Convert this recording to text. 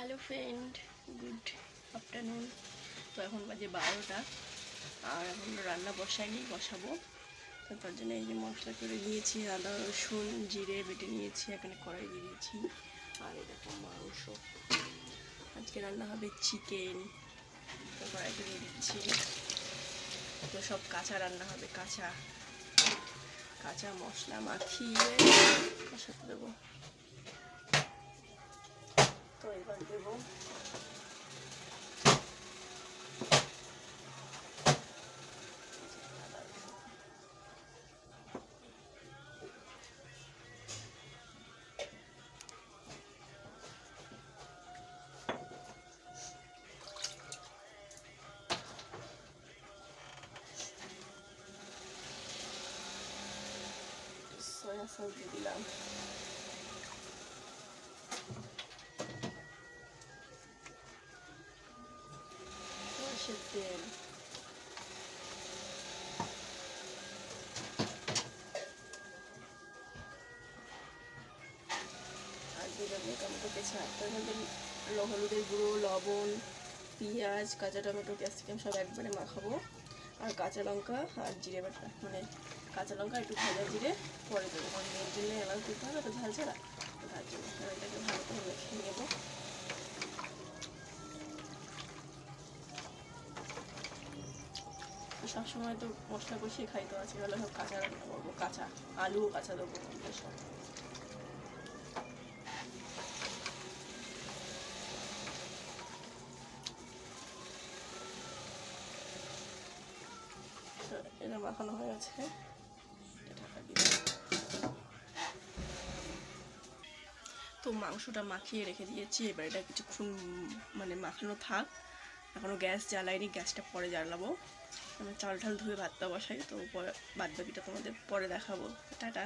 Hello friend good afternoon তো এখন বাজে বারোটা। আর এখন রান্না বসাইনি, বসাবো। তো তার জন্য এই যে মশলা করে নিয়েছি আদা, রসুন, জিরে বেটে নিয়েছি, এখানে কড়াই দিয়ে দিয়েছি। আর এরকম মাংস। আজকে রান্না হবে চিকেন। তো কড়াইতে দিয়ে দিচ্ছি। তো সব কাঁচা রান্না হবে, কাঁচা। কাঁচা মশলা মাখিয়ে কষাতে দেবো। এবার দেবো সয়া সস দিয়ে দিলাম তেল আর টমেটো হলুদের গুঁড়ো, লবণ, পেঁয়াজ, কাঁচা টমেটো, ক্যাপসিকাম সব একবারে মাখাবো। আর কাঁচা লঙ্কা আর জিরে বাটা মানে কাঁচা লঙ্কা একটু ভাজা জিরে পরে দেবো। মেয়ের জন্য এলাচ দিতে হবে, তো ঝাল ছাড়া তার জন্য এটাকে ভালো করে মেখে নেব। সবসময় তো মশলা কষিয়ে খাই তো আছে হলে সব কাঁচা রান্না করব, কাঁচা আলুও কাঁচা দেবো সব এটা মাখানো হয়ে গেছে। তো মাংসটা মাখিয়ে রেখে দিয়েছি, এবার এটা কিছুক্ষণ মানে মাখানো থাক। এখনও গ্যাস জ্বালাইনি, গ্যাসটা পরে জ্বালাবো। আমি চাল ঠাল ধুয়ে ভাতটা বসাই, তো বাদ বাকিটা তোমাদের পরে দেখাবো। টাটা।